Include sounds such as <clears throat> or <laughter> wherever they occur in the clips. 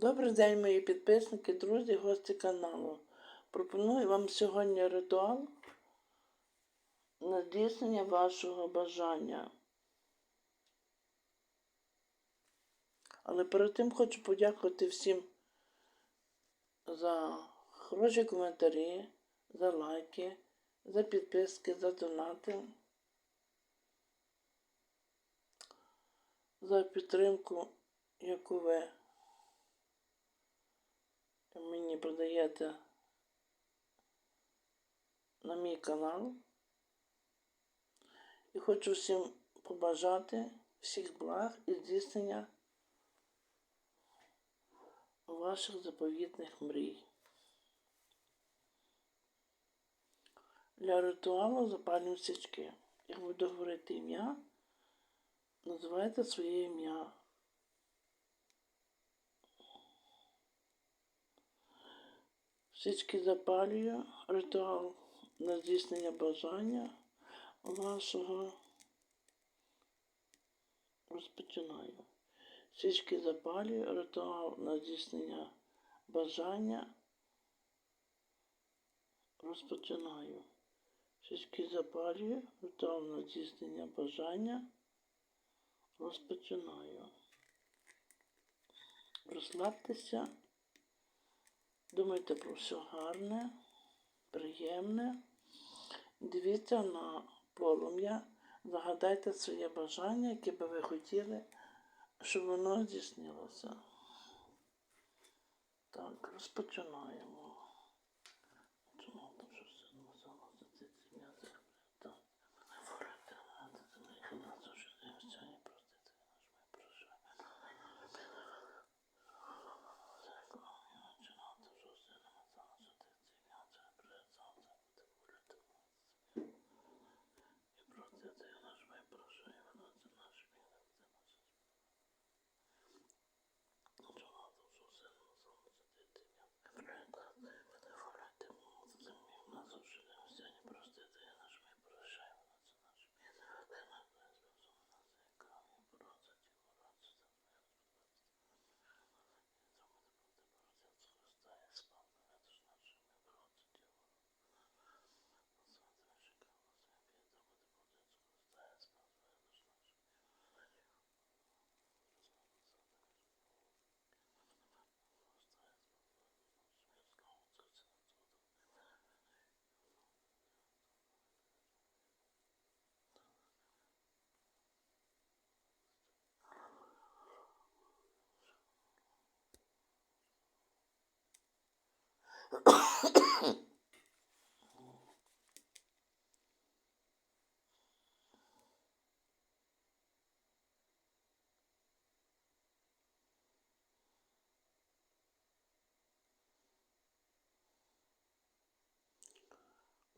Добрий день, мої підписники, друзі, гості каналу. Пропоную вам сьогодні ритуал на здійснення вашого бажання. Але перед тим хочу подякувати всім за хороші коментарі, за лайки, за підписки, за донати, за підтримку, яку ви мені продаєте на мій канал. І хочу всім побажати всіх благ і здійснення ваших заповітних мрій. Для ритуалу запалюємо свічки. Я буду говорити ім'я, називайте своє ім'я. Свічки запалюю, ритуал на здійснення бажання вашого розпочинаю. Свічки запалюю, ритуал на здійснення бажання розпочинаю. Свічки запалюю, ритуал на здійснення бажання розпочинаю. Розслабтеся. Думайте про все гарне, приємне. Дивіться на полум'я, загадайте своє бажання, яке би ви хотіли, щоб воно здійснилося. Так, розпочинаємо. Чому там щось написало за ці м'язи? Так, мене ворити, мене це не їх нас вже не встигне простити, наш ми прощаємо.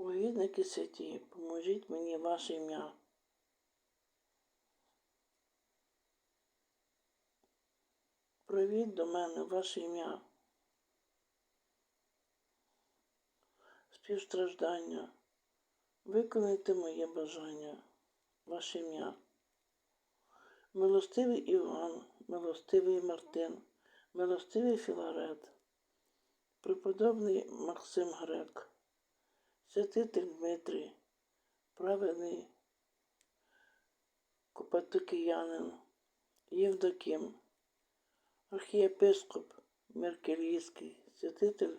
Угідники святі, поможіть мені ваше ім'я. Привіть до мене ваше ім'я. Співстраждання. Виконайте моє бажання, ваше ім'я. Милостивий Іван, милостивий Мартин, милостивий Філарет, преподобний Максим Грек, святитель Дмитрій, праведний Копатокіянин, Євдоким, архієпископ Меркелійський, святитель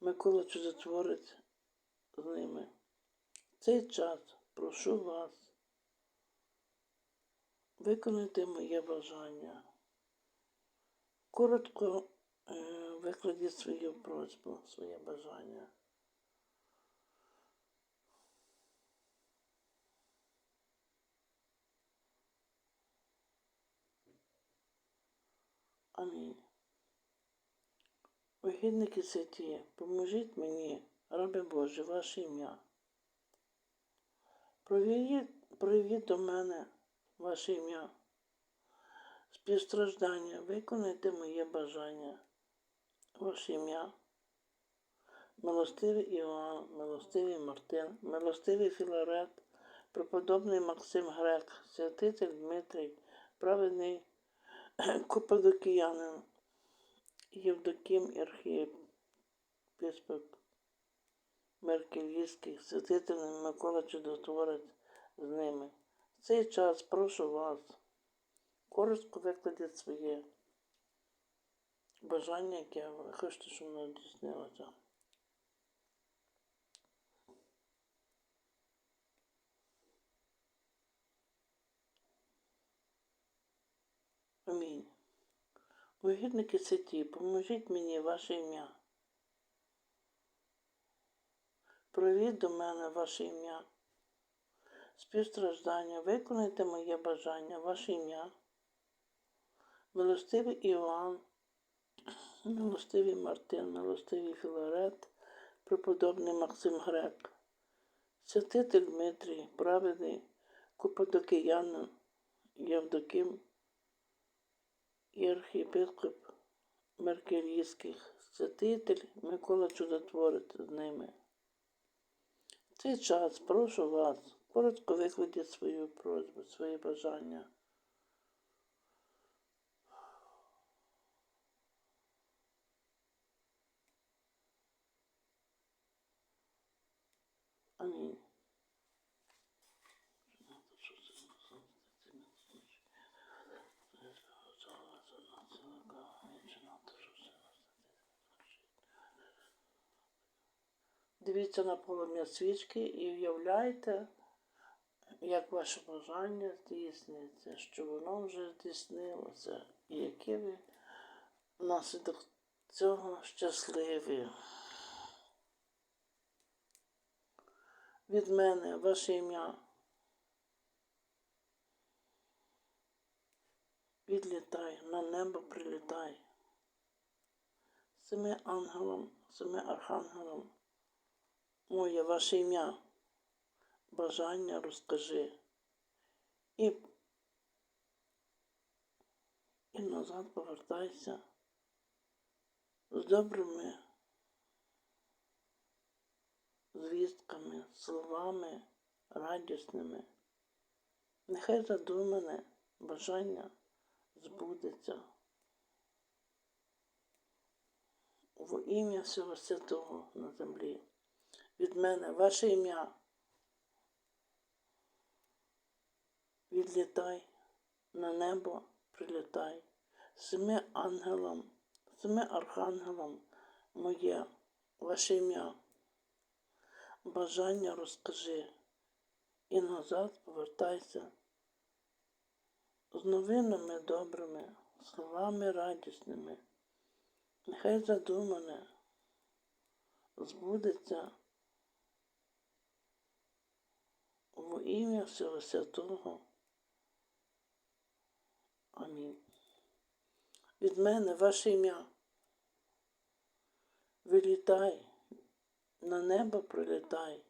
Микола Чудотворець з ними. В цей час прошу вас, виконайте моє бажання. Коротко е, викладіть свою просьбу, своє бажання. Амінь. Вигідники святі, поможіть мені, раби Божі, ваше ім'я. Провіріть до мене ваше ім'я. Співстраждання, виконайте моє бажання, ваше ім'я. Милостивий Іоанн, милостивий Мартин, милостивий Філарет, преподобний Максим Грек, святитель Дмитрій, праведний <clears throat> Копадокіянин, Євдоким і Меркелійський, святитель Микола Чудотворець з ними. В цей час прошу вас коротко викладіть своє бажання, яке ви хочете, щоб воно здійснилося. Амінь. Вигідники святі, поможіть мені ваше ім'я. Провід до мене ваше ім'я. Співстраждання, виконайте моє бажання, ваше ім'я. Милостивий Іоанн, милостивий Мартин, милостивий Філарет, преподобний Максим Грек, святитель Дмитрій, праведний Купадокиянин, Євдоким. І архієпископ Меркелійських, святитель Микола Чудотворець з ними. Цей час прошу вас, коротко викладіть свою просьбу, свої бажання. Амінь. Дивіться на полум'я свічки і уявляйте, як ваше бажання здійснюється, що воно вже здійснилося, і які ви внаслідок цього щасливі. Від мене ваше ім'я. Відлітай, на небо прилітай. Семи ангелом, семи архангелом. Моє ваше ім'я. Бажання розкажи. І, і назад повертайся з добрими звістками, словами радісними. Нехай задумане бажання збудеться. В ім'я всього святого на землі. Від мене ваше ім'я. Відлітай на небо, прилітай, семи ангелам, семи архангелам моє, ваше ім'я. Бажання розкажи і назад повертайся з новинами добрими, словами радісними. Нехай задумане збудеться в ім'я всього святого. Амінь. Від мене ваше ім'я. Вилітай, на небо прилітай.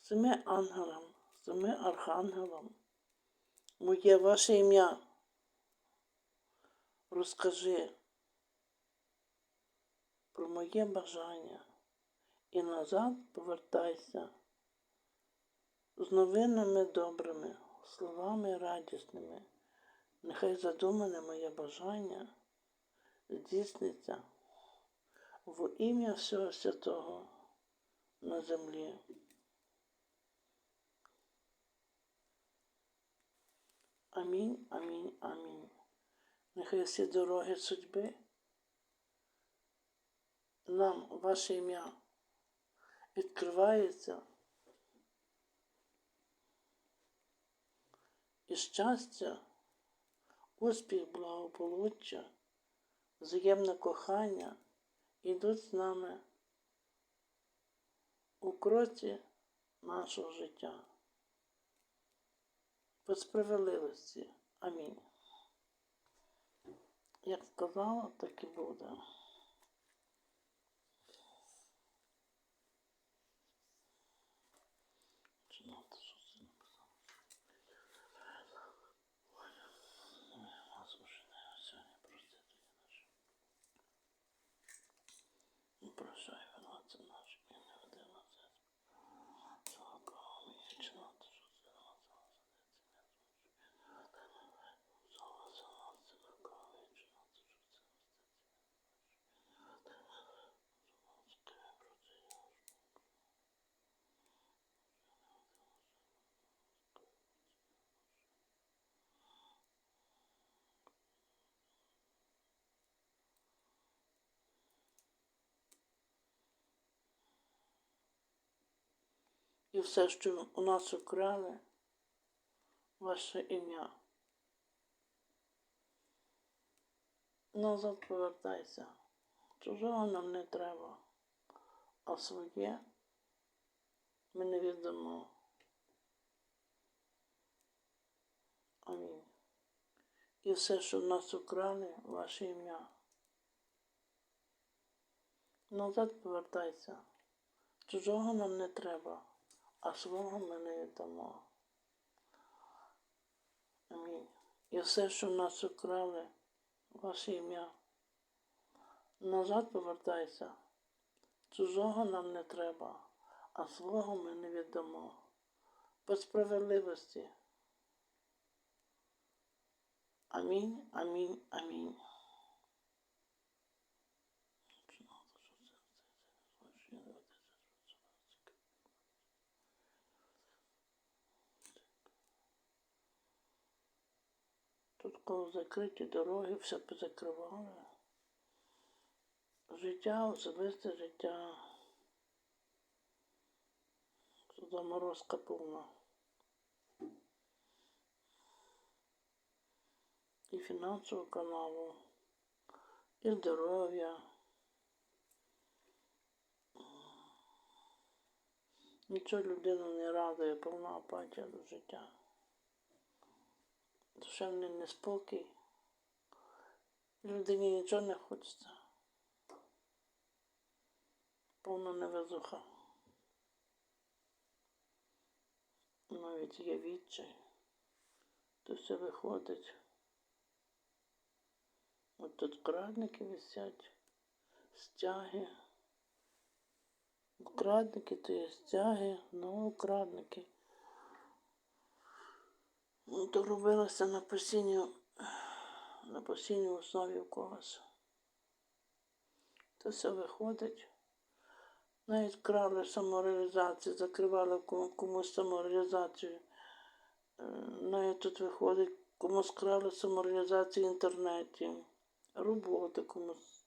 Семи ангелам, семи архангелам. Моє ваше ім'я. Розкажи про моє бажання і назад повертайся з новинами добрими, словами радісними. Нехай задумане моє бажання здійсниться в ім'я всього святого на землі. Амінь, амінь, амінь. Нехай всі дороги судьби нам ваше ім'я відкривається і щастя, успіх, благополуччя, взаємне кохання йдуть з нами у кроці нашого життя. По справедливості. Амінь. Як сказала, так і буде. Починати, що це написано. Нас уже не сьогодні простити наші. Прощай, винуватця наші, і не веди нас. Слава вічно, що це нас І все, що у нас украли, ваше ім'я. Назад повертайся. Чужого нам не треба, а своє ми не віддамо. Амінь. І все, що в нас украли, ваше ім'я. Назад повертайся. Чужого нам не треба, а свого ми не віддамо. Амінь. І все, що нас украли, ваше ім'я. Назад повертайся. Чужого нам не треба, а свого ми не віддамо. По справедливості. Амінь, амінь, амінь. Тут коли закриті дороги, все позакривали. Життя, особисте життя. Заморозка повна. І фінансового каналу, і здоров'я. Нічого людину не радує, повна апатія до життя. Душевний неспокій. Людині нічого не хочеться. Повна невезуха. Навіть є відчай. То все виходить. От тут крадники висять, стяги. Крадники то є стяги, ну крадники. Ну, то робилося на постійній, на постійній основі в когось. То все виходить. Навіть крали самореалізацію, закривали комусь самореалізацію. Е, Навіть тут виходить, комусь крали самореалізацію в інтернеті, роботи комусь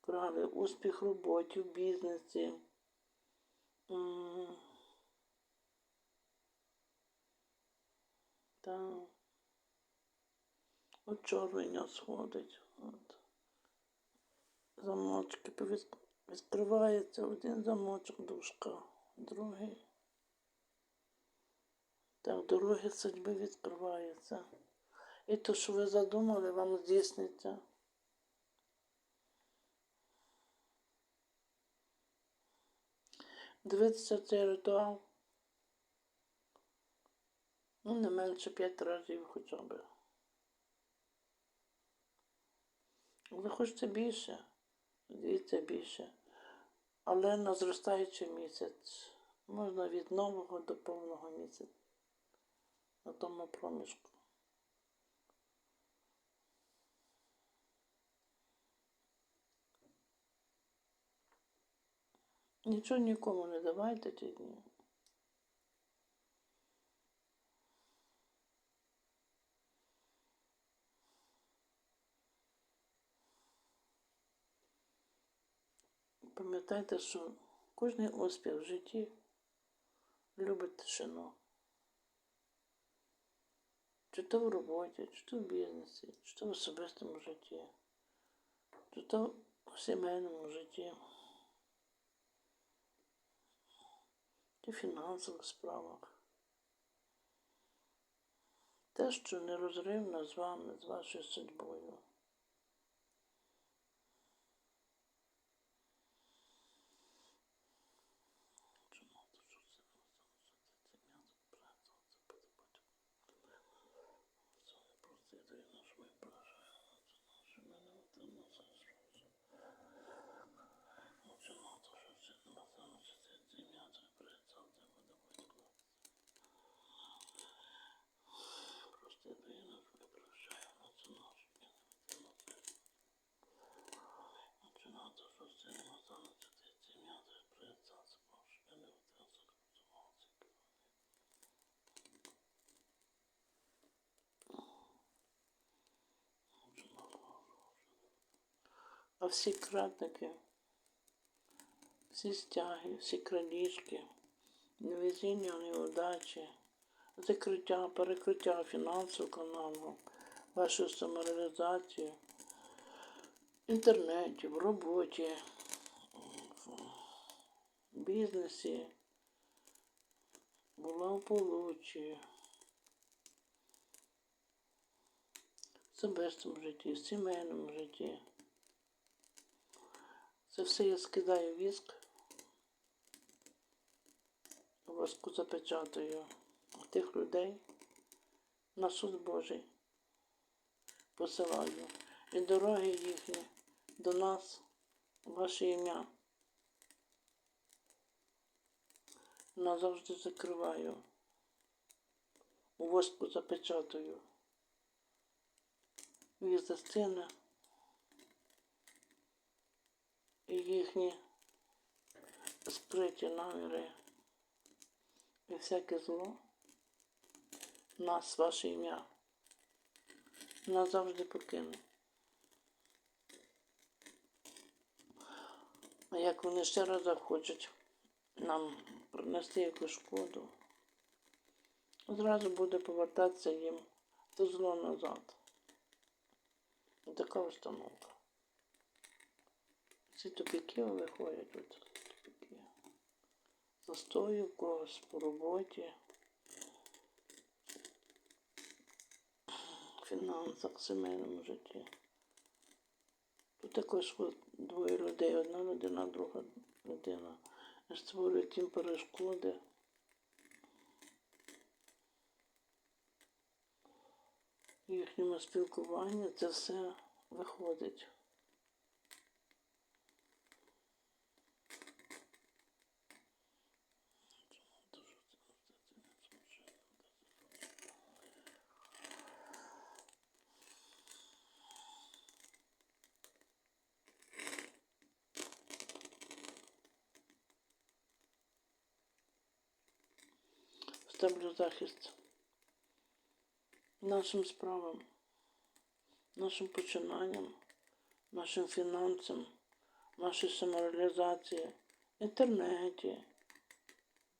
крали, успіх в роботі, в бізнесі. Та очорнення сходить. От. Замочки відкривається один замочок, дужка, другий. Так, дороги судьби відкриваються. І то, що ви задумали, вам здійсниться. Дивитися цей ритуал. Ну, не менше п'ять разів хоча б. Ви хочете більше, дивіться більше. Але на зростаючий місяць. Можна від нового до повного місяця. На тому проміжку. Нічого нікому не давайте ті дні. Пам'ятайте, що кожен успіх в житті любить тишину. Чи то в роботі, чи то в бізнесі, чи то в особистому житті, чи то в сімейному житті, чи в фінансових справах. Те, що нерозривно з вами, з вашою судьбою. Всі крадники, всі стяги, всі крадіжки, невезіння, неудачі, закриття, перекриття фінансового каналу, вашу самореалізацію в інтернеті, в роботі, в бізнесі, благополуччі, в особистому житті, в сімейному житті. Це все я скидаю віск, воску запечатаю тих людей на суд Божий посилаю. І дороги їхні до нас, ваше ім'я. Назавжди закриваю. У воску запечатаю. Віза сцена і їхні скриті наміри і всяке зло нас, ваше ім'я, назавжди покине. А як вони ще раз захочуть нам принести якусь шкоду, зразу буде повертатися їм то зло назад. Така установка. Ці тупики виходять от тупики. Застою когось по роботі, фінансах, сімейному житті. Тут також двоє людей, одна людина, друга людина. Створюють їм перешкоди. Їхньому спілкуванні це все виходить. Ставлю нашим справам, нашим починанням, нашим фінансам, нашій самореалізації, інтернеті,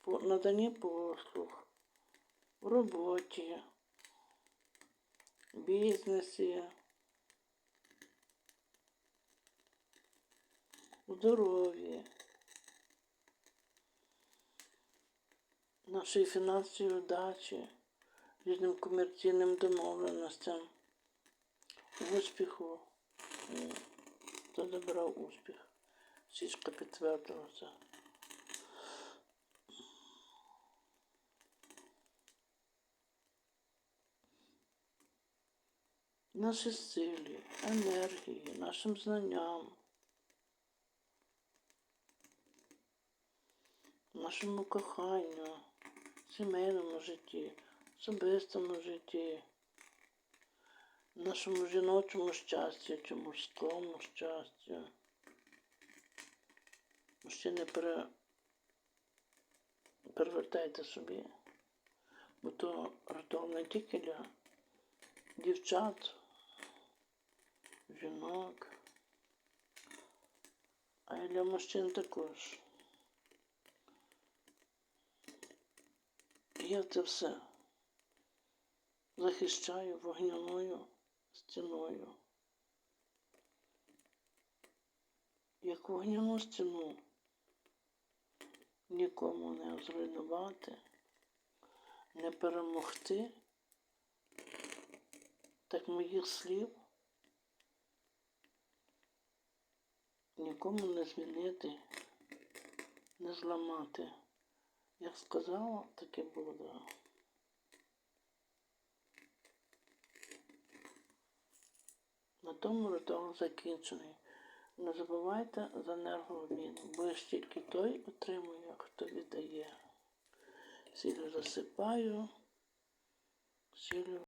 наданні послуг, в роботі, бізнесі, у здоров'ї, нашої фінансової удачі, різним комерційним домовленостям, успіху. Хто забирав успіх? Січка підтвердила це. Нашій силі, енергії, нашим знанням, нашому коханню, сімейному житті, особистому житті, нашому жіночому щасті чи мужському щастю. Мужчини пере... перевертайте собі, бо то ритуал не тільки для дівчат, жінок, а й для мужчин також. Я це все захищаю вогняною стіною. Як вогняну стіну нікому не зруйнувати, не перемогти, так моїх слів нікому не змінити, не зламати. Як сказала, таке буде. На тому ритуал закінчений. Не забувайте за енергообмін, бо ж тільки той отримує, хто віддає. Сілю засипаю, сілю